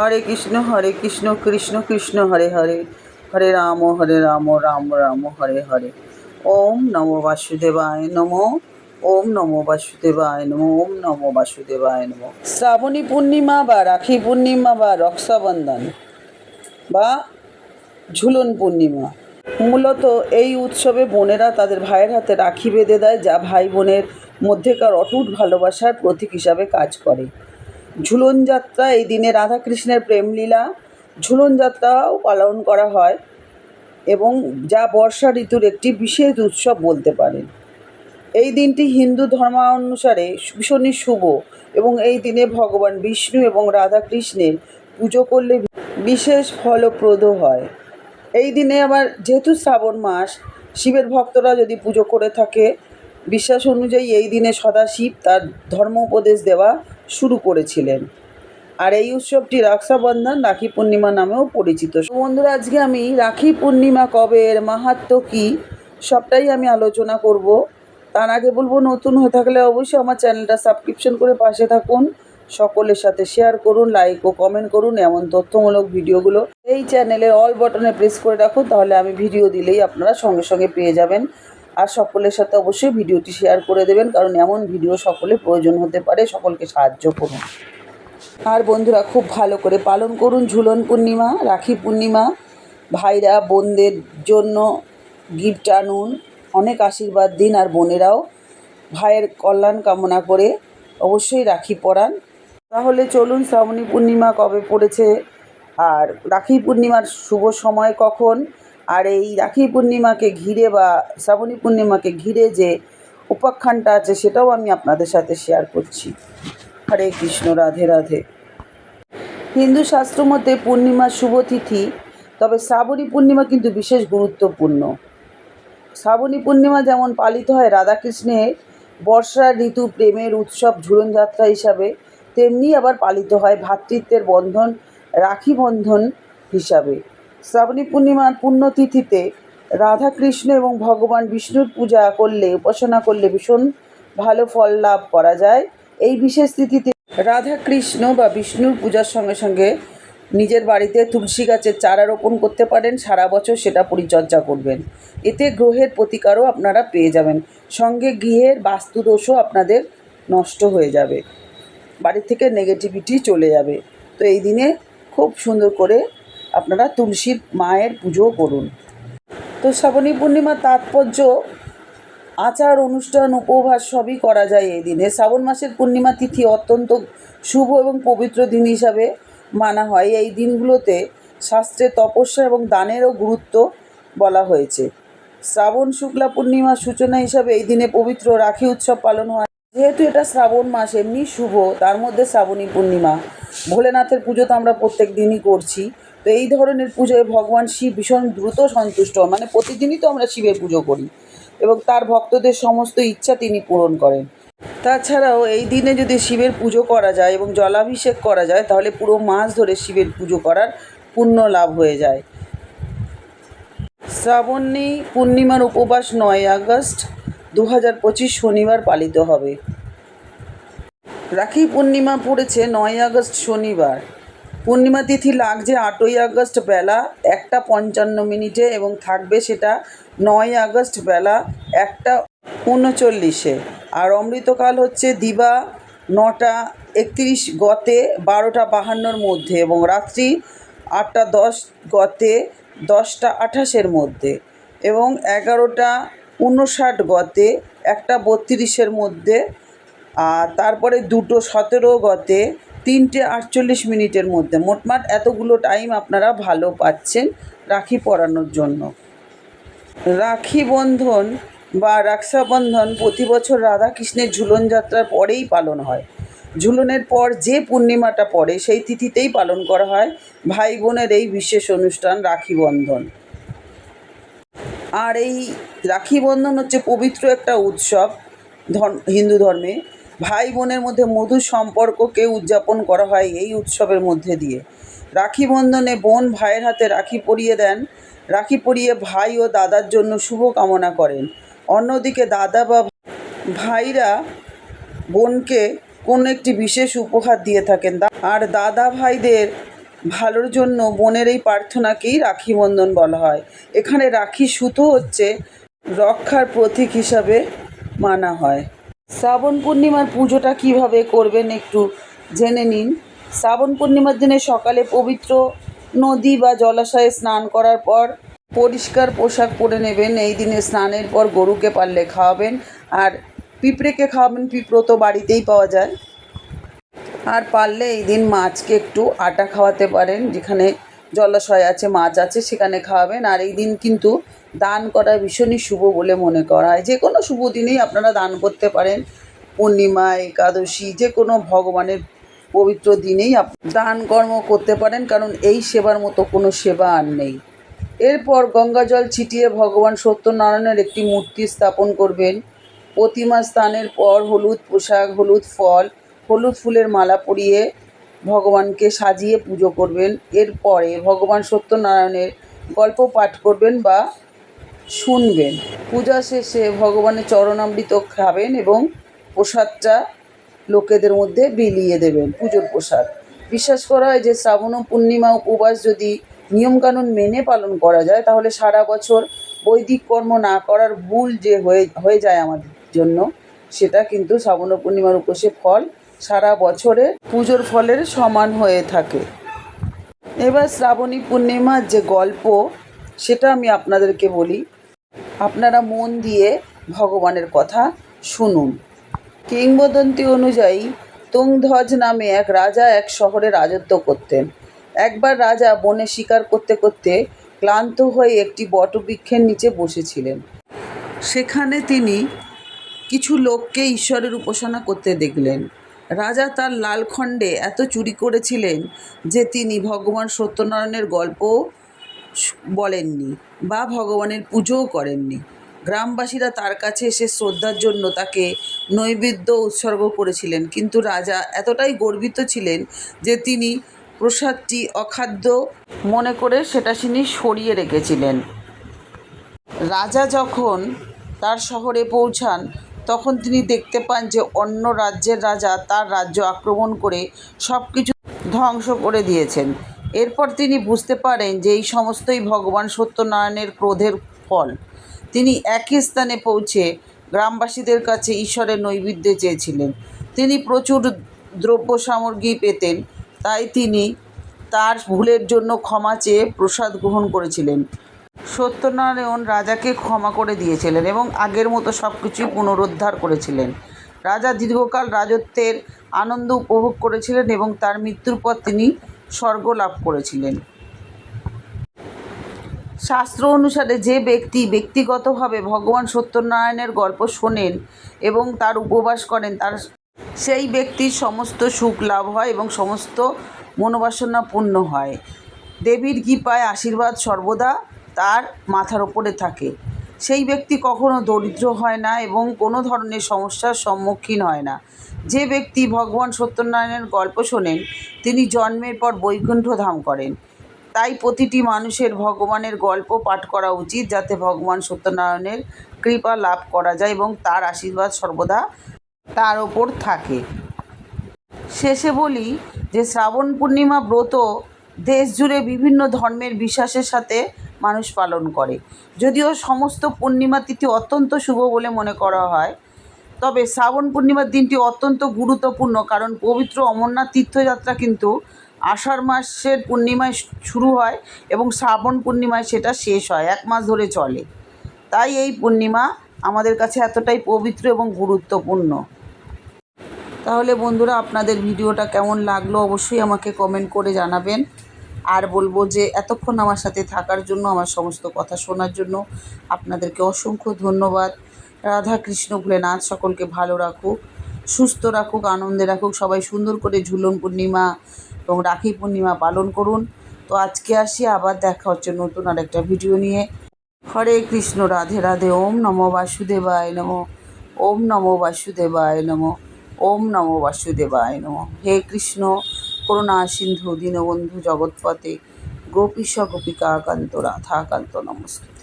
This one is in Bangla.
হরে কৃষ্ণ হরে কৃষ্ণ কৃষ্ণ কৃষ্ণ, হরে হরে। হরে রাম হরে রাম রাম রাম, হরে হরে। ওম নমো বাসুদেবায় নমো। ওম নমো বাসুদেবায় নমো। ওম নমো বাসুদেবায় নমো। শ্রাবণী পূর্ণিমা বা রাখি পূর্ণিমা বা রক্ষাবন্ধন বা ঝুলন পূর্ণিমা। মূলত এই উৎসবে বোনেরা তাদের ভাইয়ের হাতে রাখি বেঁধে দেয়, যা ভাই বোনের মধ্যেকার অটুট ভালোবাসার প্রতীক হিসাবে কাজ করে। ঝুলন যাত্রা, এই দিনে রাধাকৃষ্ণের প্রেমলীলা ঝুলন যাত্রাও পালন করা হয় এবং যা বর্ষা ঋতুর একটি বিশেষ উৎসব বলতে পারেন। এই দিনটি হিন্দু ধর্মানুসারে ভীষণই শুভ এবং এই দিনে ভগবান বিষ্ণু এবং রাধাকৃষ্ণের পুজো করলে বিশেষ ফলপ্রদ হয়। এই দিনে আবার যেহেতু শ্রাবণ মাস, শিবের ভক্তরা যদি পুজো করে থাকে বিশ্বাস অনুযায়ী এই দিনে সদাশিব তার ধর্ম উপদেশ দেওয়া শুরু করেছিলেন। আর এই উৎসবটি রক্ষাবন্ধন, রাখি পূর্ণিমা নামেও পরিচিত। বন্ধুরা, আজকে আমি রাখি পূর্ণিমা কবে, এর মাহাত্ম্য কী, সবটাই আমি আলোচনা করব। তার আগে বলব, নতুন হয়ে থাকলে অবশ্যই আমার চ্যানেলটা সাবস্ক্রিপশন করে পাশে থাকুন। সকলের সাথে শেয়ার করুন, লাইক ও কমেন্ট করুন, এমন তথ্যমূলক ভিডিওগুলো। এই চ্যানেলে অল বটনে প্রেস করে রাখুন, তাহলে আমি ভিডিও দিলেই আপনারা সঙ্গে সঙ্গে পেয়ে যাবেন। আর সকলের সাথে অবশ্যই ভিডিওটি শেয়ার করে দেবেন, কারণ এমন ভিডিও সকলে প্রয়োজন হতে পারে, সকলকে সাহায্য করুন। আর বন্ধুরা, খুব ভালো করে পালন করুন ঝুলন পূর্ণিমা, রাখি পূর্ণিমা, ভাইরা, বোনদের জন্য গিফট আনুন, অনেক আশীর্বাদ দিন আর বোনেরাও। ভাইয়ের কল্যাণ কামনা করে অবশ্যই রাখি পরান। তাহলে চলুন শ্রাবণী পূর্ণিমা কবে পড়েছে, আর রাখি পূর্ণিমার শুভ সময় কখন আর এই রাখি পূর্ণিমাকে ঘিরে বা শ্রাবণী পূর্ণিমাকে ঘিরে যে উপাখ্যানটা আছে, সেটাও আমি আপনাদের সাথে শেয়ার করছি। হরে কৃষ্ণ, রাধে রাধে। হিন্দু শাস্ত্র মতে পূর্ণিমার শুভ তিথি, তবে শ্রাবণী পূর্ণিমা কিন্তু বিশেষ গুরুত্বপূর্ণ। শ্রাবণী পূর্ণিমা যেমন পালিত হয় রাধাকৃষ্ণের বর্ষা, ঋতু, প্রেমের উৎসব, ঝুলনযাত্রা হিসাবে, তেমনি আবার পালিত হয় ভ্রাতৃত্বের বন্ধন, রাখি বন্ধন হিসাবে। শ্রাবণী পূর্ণিমার পুণ্যতিথিতে রাধাকৃষ্ণ এবং ভগবান বিষ্ণুর পূজা করলে, উপাসনা করলে ভীষণ ভালো ফল লাভ করা যায়। এই বিশেষ তিথিতে রাধাকৃষ্ণ বা বিষ্ণুর পূজার সঙ্গে সঙ্গে নিজের বাড়িতে তুলসী গাছের চারা রোপণ করতে পারেন। সারা বছর সেটা পরিচর্যা করবেন। এতে গ্রহের প্রতিকারও আপনারা পেয়ে যাবেন। সঙ্গে গৃহের বাস্তুদোষও আপনাদের নষ্ট হয়ে যাবে। বাড়ি থেকে নেগেটিভিটি চলে যাবে। তো এই দিনে খুব সুন্দর করে আপনারা তুলসীর মায়ের পুজো করুন। তো শ্রাবণী পূর্ণিমার তাৎপর্য, আচার, অনুষ্ঠান, উপবাস সবই করা যায় এই দিনে। শ্রাবণ মাসের পূর্ণিমা তিথি অত্যন্ত শুভ এবং পবিত্র দিন হিসাবে মানা হয়। এই দিনগুলোতে শাস্ত্রে তপস্যা এবং দানেরও গুরুত্ব বলা হয়েছে। শ্রাবণ শুক্লা পূর্ণিমার সূচনা হিসাবে এই দিনে পবিত্র রাখি উৎসব পালন হয়। যেহেতু এটা শ্রাবণ মাস, এমনি শুভ, তার মধ্যে শ্রাবণী পূর্ণিমা। ভোলেনাথের পুজো তো আমরা প্রত্যেক দিনই করছি। তো এই ধরনের পুজোয় ভগবান শিব ভীষণ দ্রুত সন্তুষ্ট। মানে প্রতিদিনই তো আমরা শিবের পুজো করি। এবং তার ভক্তদের সমস্ত ইচ্ছা তিনি পূরণ করেন। তাছাড়াও এই দিনে যদি শিবের পুজো করা যায় এবং জলাভিষেক করা যায়, তাহলে পুরো মাস ধরে শিবের পুজো করার পুণ্য লাভ হয়ে যায়। শ্রাবণী পূর্ণিমার উপবাস নয় আগস্ট দু হাজার পঁচিশ শনিবার পালিত হবে। রাখি পূর্ণিমা পড়েছে নয় আগস্ট শনিবার। পূর্ণিমা তিথি লাগছে আটই আগস্ট বেলা, একটা পঞ্চান্ন মিনিটে এবং থাকবে সেটা নয় আগস্ট বেলা, একটা উনচল্লিশে। আর অমৃতকাল হচ্ছে দিবা নটা একত্রিশ গতে, বারোটা বাহান্নর মধ্যে এবং রাত্রি আটটা দশ গতে, দশটা আঠাশের মধ্যে এবং এগারোটা উনষাট গতে, একটা বত্রিশের মধ্যে। আর তারপরে দুটো সতেরো গতে তিনটে আটচল্লিশ মিনিটের মধ্যে। মোটমাট এতগুলো টাইম আপনারা ভালো পাচ্ছেন রাখি পরানোর জন্য। রাখি বন্ধন বা রক্ষাবন্ধন প্রতি বছর রাধাকৃষ্ণের ঝুলন যাত্রার পরেই পালন হয়। ঝুলনের পর যে পূর্ণিমাটা পড়ে, সেই তিথিতেই পালন করা হয় ভাই বোনের এই বিশেষ অনুষ্ঠান রাখি বন্ধন। আর এই রাখি বন্ধন হচ্ছে পবিত্র একটা উৎসব ধর্ম হিন্দু ধর্মে। ভাই বোনের মধ্যে মধুর সম্পর্ককে উদযাপন করা হয় এই উৎসবের মধ্যে দিয়ে। রাখি বন্ধনে বোন ভাইয়ের হাতে রাখি পরিয়ে দেন। রাখি পরিয়ে ভাই ও দাদার জন্য শুভ কামনা করেন। অন্যদিকে দাদা বা ভাইরা বোনকে কোনো একটি বিশেষ উপহার দিয়ে থাকেন। আর দাদা ভাইদের ভালোর জন্য বোনের এই প্রার্থনাকেই রাখি বন্ধন বলা হয়। এখানে রাখি সুতো হচ্ছে রক্ষার প্রতীক হিসাবে মানা হয়। শ্রাবণ পূর্ণিমার পুজোটা কীভাবে করবেন একটু জেনে নিন। শ্রাবণ পূর্ণিমার দিনে সকালে পবিত্র নদী বা জলাশয়ে স্নান করার পর পরিষ্কার পোশাক পরে নেবেন। এই দিনে স্নানের পর গরুকে পারলে খাওয়াবেন আর পিঁপড়েকে খাওয়াবেন। পিঁপড়ো তো বাড়িতেই পাওয়া যায়। আর পারলে এই দিন মাছকে একটু আটা খাওয়াতে পারেন, যেখানে জলাশয় আছে, মাছ আছে, সেখানে খাওয়াবেন। আর এই দিন কিন্তু দান করা ভীষণই শুভ বলে মনে করা হয়। যে কোনো শুভ দিনেই আপনারা দান করতে পারেন। পূর্ণিমা, একাদশী, যে কোনো ভগবানের পবিত্র দিনেই দান কর্ম করতে পারেন, কারণ এই সেবার মতো কোনো সেবা আর নেই। এরপর গঙ্গা জল ছিটিয়ে ভগবান সত্যনারায়ণের একটি মূর্তি স্থাপন করবেন। প্রতিমা স্থানের পর হলুদ পোশাক, হলুদ ফল, হলুদ ফুলের মালা পরিয়ে ভগবানকে সাজিয়ে পুজো করবেন। এরপরে ভগবান সত্যনারায়ণের গল্প পাঠ করবেন বা শুনবেন। পূজা শেষে ভগবানের চরণামৃত খাবেন এবং প্রসাদটা লোকেদের মধ্যে বিলিয়ে দেবেন, পুজোর প্রসাদ। বিশ্বাস করা হয় যে শ্রাবণ পূর্ণিমা উপবাস যদি নিয়মকানুন মেনে পালন করা যায়, তাহলে সারা বছর বৈদিক কর্ম না করার ভুল যে হয়ে হয়ে যায় আমাদের জন্য, সেটা কিন্তু শ্রাবণ পূর্ণিমার উপসে ফল সারা বছরে পুজোর ফলের সমান হয়ে থাকে। এবার শ্রাবণী পূর্ণিমার যে গল্প, সেটা আমি আপনাদেরকে বলি। আপনারা মন দিয়ে ভগবানের কথা শুনুন। কিংবদন্তি অনুযায়ী তুংধ্বজ নামে এক রাজা এক শহরে রাজত্ব করতেন। একবার রাজা বনে শিকার করতে করতে ক্লান্ত হয়ে একটি বটবৃক্ষের নিচে বসেছিলেন। সেখানে তিনি কিছু লোককে ঈশ্বরের উপাসনা করতে দেখলেন। রাজা তার লালখণ্ডে এত চুরি করেছিলেন যে তিনি ভগবান সত্যনারায়ণের গল্প বলেননি বা ভগবানের পুজোও করেননি। গ্রামবাসীরা তার কাছে এসে শ্রদ্ধার জন্য তাকে নৈবেদ্য উৎসর্গ করেছিলেন। কিন্তু রাজা এতটাই গর্বিত ছিলেন যে তিনি প্রসাদটি অখাদ্য মনে করে সেটা তিনি সরিয়ে রেখেছিলেন। রাজা যখন তার শহরে পৌঁছান তখন তিনি দেখতে পান যে অন্য রাজ্যের রাজা তার রাজ্য আক্রমণ করে সব কিছু ধ্বংস করে দিয়েছেন। এরপর তিনি বুঝতে পারেন যে এই সমস্তই ভগবান সত্যনারায়ণের ক্রোধের ফল। তিনি একই স্থানে পৌঁছে গ্রামবাসীদের কাছে ঈশ্বরের নৈবেদ্য চেয়েছিলেন। তিনি প্রচুর দ্রব্য সামগ্রী পেতেন, তাই তিনি তার ভুলের জন্য ক্ষমা চেয়ে প্রসাদ গ্রহণ করেছিলেন। সত্যনারায়ণ রাজাকে ক্ষমা করে দিয়েছিলেন এবং আগের মতো সব কিছুই পুনরুদ্ধার করেছিলেন। রাজা দীর্ঘকাল রাজত্বের আনন্দ উপভোগ করেছিলেন এবং তার মৃত্যুর পর তিনি স্বর্গ লাভ করেছিলেন। শাস্ত্র অনুসারে যে ব্যক্তি ব্যক্তিগতভাবে ভগবান সত্যনারায়ণের গল্প শোনেন এবং তার উপবাস করেন, তার সেই ব্যক্তির সমস্ত সুখ লাভ হয় এবং সমস্ত মনোবাসনা পূর্ণ হয়। দেবীর কৃপায় আশীর্বাদ সর্বদা তার মাথার ওপরে থাকে। সেই ব্যক্তি কখনো দরিদ্র হয় না এবং কোনো ধরনের সমস্যার সম্মুখীন হয় না। যে ব্যক্তি ভগবান সত্যনারায়ণের গল্প শোনেন, তিনি জন্মের পর বৈকুণ্ঠ ধাম করেন। তাই প্রতিটি মানুষের ভগবানের গল্প পাঠ করা উচিত যাতে ভগবান সত্যনারায়ণের কৃপা লাভ করা যায় এবং তার আশীর্বাদ সর্বদা তার ওপর থাকে। শেষে বলি যে শ্রাবণ পূর্ণিমা ব্রত দেশ জুড়ে বিভিন্ন ধর্মের বিশ্বাসের সাথে মানুষ পালন করে। যদিও সমস্ত পূর্ণিমা তিথি অত্যন্ত শুভ বলে মনে করা হয়, তবে শ্রাবণ পূর্ণিমার দিনটি অত্যন্ত গুরুত্বপূর্ণ কারণ পবিত্র অমরনাথ তীর্থযাত্রা কিন্তু আষাঢ় মাসের পূর্ণিমায় শুরু হয় এবং শ্রাবণ পূর্ণিমায় সেটা শেষ হয়, এক মাস ধরে চলে। তাই এই পূর্ণিমা আমাদের কাছে এতটাই পবিত্র এবং গুরুত্বপূর্ণ। তাহলে বন্ধুরা, আপনাদের ভিডিওটা কেমন লাগল অবশ্যই আমাকে কমেন্ট করে জানাবেন। আর বলব যে এতক্ষণ আমার সাথে থাকার জন্য, আমার সমস্ত কথা শোনার জন্য আপনাদেরকে অসংখ্য ধন্যবাদ। রাধা কৃষ্ণ, ভোলেনাথ, সকলকে ভালো রাখুক, সুস্থ রাখুক, আনন্দে রাখুক, সবাই সুন্দর করে ঝুলন পূর্ণিমা এবং রাখি পূর্ণিমা পালন করুন। তো আজকে আসি, আবার দেখা হচ্ছে নতুন আর একটা ভিডিও নিয়ে। হরে কৃষ্ণ, রাধে রাধে, ওম নমো বাসুদেবায় নমো, ওম নমো বাসুদেবায় নমো, ওম নমো বাসুদেবায় নমো। হে কৃষ্ণ করুণা সিন্ধু দীনবন্ধু জগৎপথে গোপীশ গোপিকা কান্ত রাধাকান্ত নমস্তে